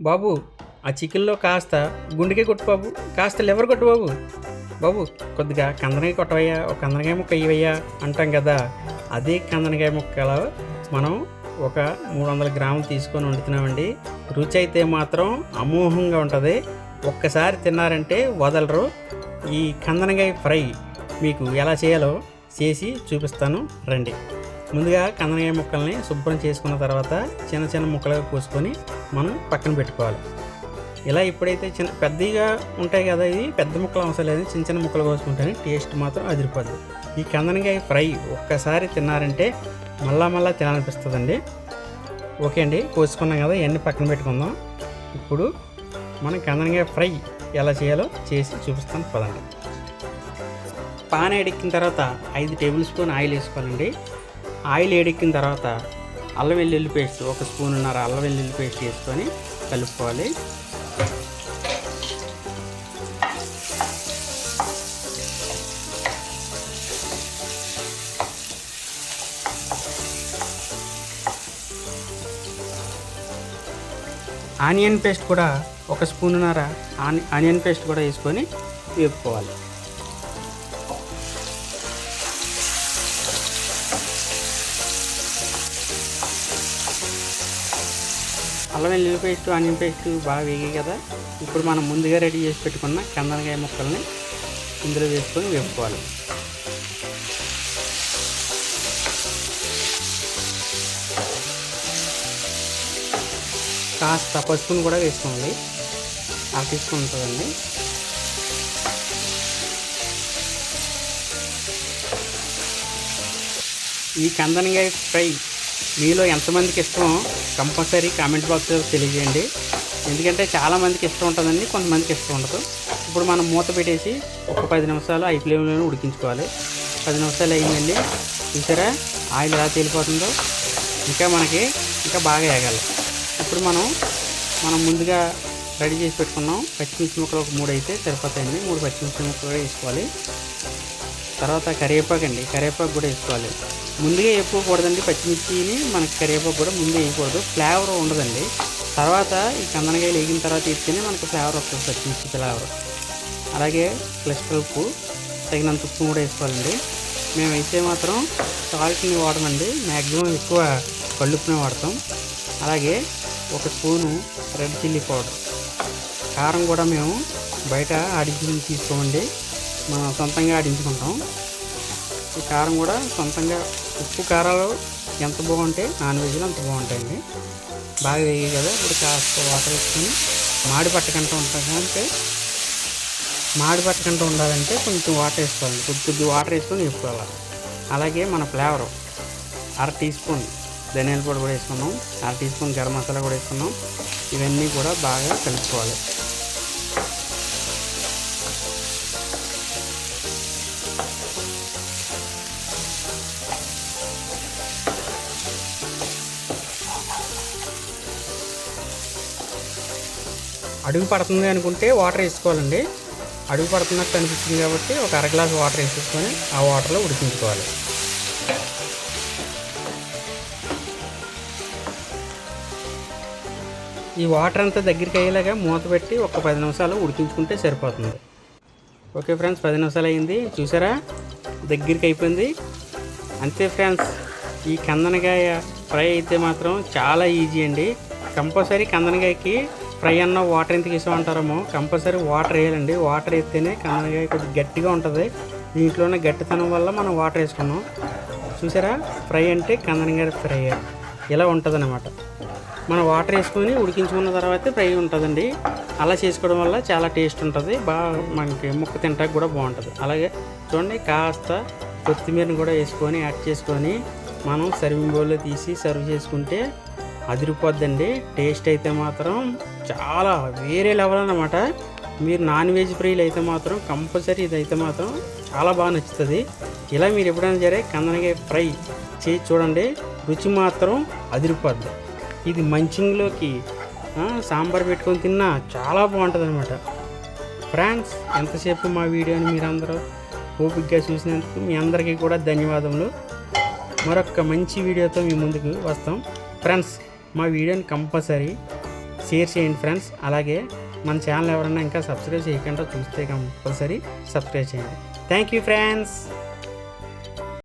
బాబు ఆ చికెన్లో కాస్త గుండెకే కొట్టు బాబు. కాస్త లివర్ కొట్టు బాబు. బాబు కొద్దిగా కందనకాయ కొట్టవయ్యా ఒక కందనకాయ ముక్క ఇవయ్యా అంటాం కదా. అదే కందనకాయ ముక్కలో మనం ఒక మూడు వందల గ్రాములు తీసుకొని వండుతున్నామండి. రుచి అయితే మాత్రం అమోఘంగా ఉంటుంది. ఒక్కసారి తిన్నారంటే వదలరు. ఈ కందనకాయ ఫ్రై మీకు ఎలా చేయాలో చేసి చూపిస్తాను. రండి. ముందుగా కందనకాయ ముక్కల్ని శుభ్రం చేసుకున్న తర్వాత చిన్న చిన్న ముక్కలుగా కోసుకొని మనం పక్కన పెట్టుకోవాలి. ఇలా ఎప్పుడైతే చిన్న పెద్దగా ఉంటాయి కదా ఇది పెద్ద ముక్కలు అవసరం లేదు చిన్న చిన్న ముక్కలు కోసుకుంటేనే టేస్ట్ మాత్రం అదిరిపోద్ది ఈ కందనకాయ ఫ్రై ఒక్కసారి తిన్నారంటే మళ్ళా మళ్ళా తినాలనిపిస్తుందండి. ఓకే అండి కోసుకున్నాం కదా ఇవన్నీ పక్కన పెట్టుకుందాం. ఇప్పుడు మనం కందనకాయ ఫ్రై ఎలా చేయాలో చేసి చూపిస్తాను పదండి. పాన ఎడెక్కిన తర్వాత ఐదు టేబుల్ స్పూన్ ఆయిల్ వేసుకోవాలండి. ఆయిల్ ఎడెక్కిన తర్వాత అల్లం వెల్లుల్లి పేస్ట్ ఒక స్పూన్ ఉన్నర అల్లం వెల్లుల్లి పేస్ట్ వేసుకొని కలుపుకోవాలి. ఆనియన్ పేస్ట్ కూడా ఒక స్పూన్నర ఆని ఆనియన్ పేస్ట్ కూడా వేసుకొని వేపుకోవాలి. అల్లం వెల్లుల్లి పేస్ట్ ఆనియన్ పేస్ట్ బాగా వేగాయి కదా. ఇప్పుడు మనం ముందుగా రెడీ చేసి పెట్టుకున్న కందనకాయ ముక్కల్ని ఇందులో వేసుకొని వేపుకోవాలి. కాస్త పసుపును కూడా వేసుకోండి. అర టీ ఉంటుందండి. ఈ కందనకాయ ఫ్రై మీలో ఎంతమందికి ఇష్టమో కంపల్సరీ కామెంట్ బాక్స్లో తెలియజేయండి. ఎందుకంటే చాలామందికి ఇష్టం ఉంటుందండి కొంతమందికి ఇష్టం ఉండదు. ఇప్పుడు మనం మూత పెట్టేసి ఒక పది నిమిషాలు ఐ ఫ్లేమ్లోనే ఉడికించుకోవాలి. పది నిమిషాలు అయిందండి. చూసారా? ఆయిల్ ఎలా తేలిపోతుందో? ఇంకా మనకి ఇంకా బాగా వేగాలి. ఇప్పుడు మనం మనం ముందుగా రెడీ చేసి పెట్టుకున్నాం. పచ్చిమిర్చి ముక్కలు ఒక మూడు అయితే సరిపోతాయండి. మూడు పచ్చిమిర్చి ముక్కలు కూడా వేసుకోవాలి. తర్వాత కరివేపాకు అండి. కరివేపాకు కూడా వేసుకోవాలి. ముందుగా వేసుకోకూడదండి పచ్చిమిర్చిని మనకి కరివేపాకు కూడా ముందు వేయకూడదు. ఫ్లేవర్ ఉండదండి. తర్వాత ఈ కందనకాయలు వేగిన తర్వాత వేస్తేనే మనకి ఫ్లేవర్ వస్తుంది పచ్చిమిర్చి ఫ్లేవర్. అలాగే క్లస్టర్ ఉప్పు తగినంత ఉప్పు కూడా వేసుకోవాలండి. మేమైతే మాత్రం సాల్ట్ని వాడమండి. మ్యాక్సిమం ఎక్కువ కళ్ళుప్పునే వాడతాం. అలాగే ఒక స్పూను రెడ్ చిల్లీ పౌడర్. కారం కూడా మేము బయట ఆడించి తీసుకోమండి. మనం సొంతంగా ఆడించుకుంటాం. ఈ కారం కూడా సొంతంగా ఉప్పు కారాలు ఎంత బాగుంటే నాన్ వెజ్లో అంత బాగుంటాయండి. బాగా వేయి కదా ఇప్పుడు కాస్త వాటర్ వేసుకొని మాడి పట్టకుండా ఉంటుంది అంటే మాడి పట్టకుండా ఉండాలంటే కొంచెం వాటర్ వేసుకోవాలి. కొద్ది కొద్ది వాటర్ వేసుకొని వేసుకోవాలి. అలాగే మన ఫ్లేవర్ అర టీ స్పూన్ ధనియాల పొడి కూడా వేసుకున్నాం అర టీ స్పూన్ గరం మసాలా కూడా వేసుకున్నాం. ఇవన్నీ కూడా బాగా కలుపుకోవాలి. అడుగు పడుతుంది అనుకుంటే వాటర్ వేసుకోవాలండి. అడుగు పడుతున్నట్టు అనిపిస్తుంది కాబట్టి ఒక అర గ్లాస్ వాటర్ వేసేసుకొని ఆ వాటర్లో ఉడికించుకోవాలి. ఈ వాటర్ అంతా దగ్గరికి అయ్యేలాగా మూత పెట్టి ఒక పది నిమిషాలు ఉడికించుకుంటే సరిపోతుంది. ఓకే ఫ్రెండ్స్ పది నిమిషాలు అయింది. చూసారా? దగ్గరికి అయిపోయింది. అంతే ఫ్రెండ్స్ ఈ కందనకాయ ఫ్రై అయితే మాత్రం చాలా ఈజీ అండి. కంపల్సరీ కందనకాయకి ఫ్రై అన్న వాటర్ ఎంత ఇష్టం అంటారేమో కంపల్సరీ వాటర్ వేయాలండి. వాటర్ వేస్తేనే కన్నగా కొద్దిగా గట్టిగా ఉంటుంది. దీంట్లోనే గట్టితనం వల్ల మనం వాటర్ వేసుకున్నాం. చూసారా? ఫ్రై అంటే కందనగారి ఫ్రై. ఇలా ఉంటుంది మనం వాటర్ వేసుకొని ఉడికించుకున్న తర్వాత ఫ్రై ఉంటుందండి. అలా చేసుకోవడం వల్ల చాలా టేస్ట్ ఉంటుంది. బాగా మనకి ముక్క తింటానికి కూడా బాగుంటుంది. అలాగే చూడండి కాస్త కొత్తిమీరని కూడా వేసుకొని యాడ్ చేసుకొని మనం సర్వింగ్ బౌల్లో తీసి సర్వ్ చేసుకుంటే అదిరిపోద్దండి. టేస్ట్ అయితే మాత్రం చాలా వేరే లెవెల్ అన్నమాట. మీరు నాన్ వెజ్ ఫ్రైలు అయితే మాత్రం కంపల్సరీ ఇది అయితే మాత్రం చాలా బాగా నచ్చుతుంది. ఇలా మీరు ఎప్పుడైనా సరే కందనకాయ ఫ్రై చేసి చూడండి రుచి మాత్రం అదిరిపోద్ది. ఇది మంచింగ్లోకి సాంబార్ పెట్టుకొని తిన్నా చాలా బాగుంటుంది అనమాట ఫ్రాంక్స్ ఎంతసేపు మా వీడియోని మీరందరూ ఓపిక్గా చూసినందుకు మీ అందరికీ కూడా ధన్యవాదములు. మరొక మంచి వీడియోతో మీ ముందుకు వస్తాం. ఫ్రెండ్స్ మా వీడియోని కంపల్సరీ షేర్ చేయండి ఫ్రెండ్స్. అలాగే మన ఛానల్ ఎవరైనా ఇంకా సబ్స్క్రైబ్ చేయకుండా చూస్తే కంపల్సరీ సబ్స్క్రైబ్ చేయండి. Thank you friends.